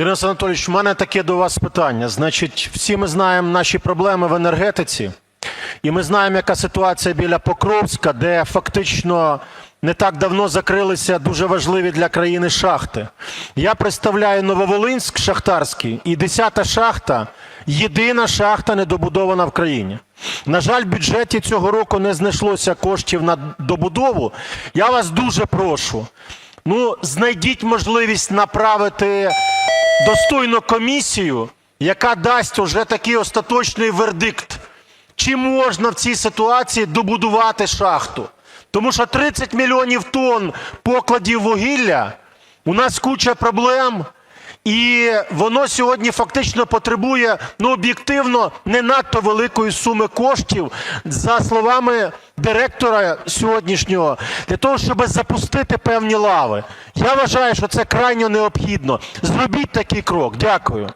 Денис Анатолійович, у мене таке до вас питання. Значить, всі ми знаємо наші проблеми в енергетиці, і ми знаємо, яка ситуація біля Покровська, де фактично не так давно закрилися дуже важливі для країни шахти. Я представляю Нововолинськ шахтарський, і 10-та шахта єдина шахта недобудована в країні. На жаль, в бюджеті цього року не знайшлося коштів на добудову. Я вас дуже прошу, ну, знайдіть можливість направити достойну комісію, яка дасть уже такий остаточний вердикт, чи можна в цій ситуації добудувати шахту. Тому що 30 мільйонів тонн покладів вугілля, у нас куча проблем, і воно сьогодні фактично потребує ну, об'єктивно не надто великої суми коштів, за словами директора сьогоднішнього, для того, щоб запустити певні лави. Я вважаю, що це крайньо необхідно. Зробіть такий крок. Дякую.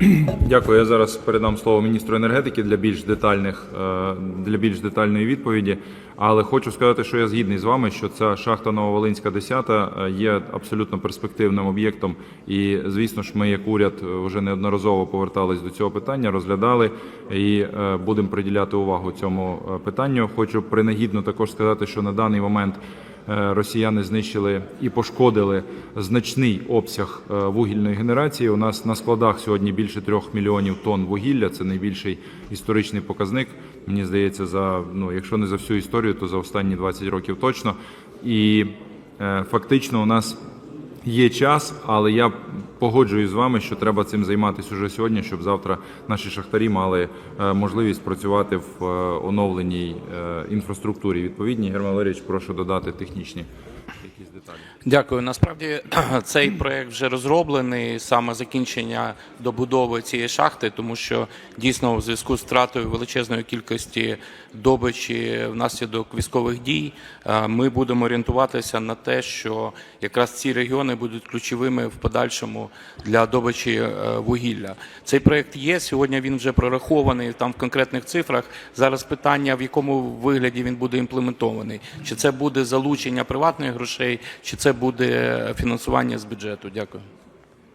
Дякую. Я зараз передам слово міністру енергетики для більш детальних е, для більш детальної відповіді. Але хочу сказати, що я згідний з вами, що ця шахта Нововолинська 10 е, є абсолютно перспективним об'єктом. І звісно ж, ми як уряд вже неодноразово повертались до цього питання, розглядали і е, будемо приділяти увагу цьому питанню. Хочу принагідно також сказати, що на даний момент. Е, Росіяни знищили і пошкодили значний обсяг е, вугільної генерації. У нас на складах сьогодні більше трьох мільйонів тонн вугілля. Це найбільший історичний показник. Мені здається, за ну, якщо не за всю історію, то за останні 20 років точно. І е, фактично у нас Є час, але я погоджуюсь з вами, що треба цим займатися уже сьогодні, щоб завтра наші шахтарі мали е, можливість працювати в е, оновленій е, інфраструктурі. Відповідні Герман Валерійович, прошу додати технічні якісь деталі. Дякую. Насправді цей проект вже розроблений саме закінчення добудови цієї шахти, тому що дійсно у зв'язку з втратою величезної кількості добичі внаслідок військових дій е, ми будемо орієнтуватися на те, що якраз ці регіони будуть ключовими в подальшому для добичі е, вугілля. Цей проект є сьогодні. Він вже прорахований там в конкретних цифрах. Зараз питання в якому вигляді він буде імплементований, чи це буде залучення приватних грошей, чи це буде фінансування з бюджету. Дякую.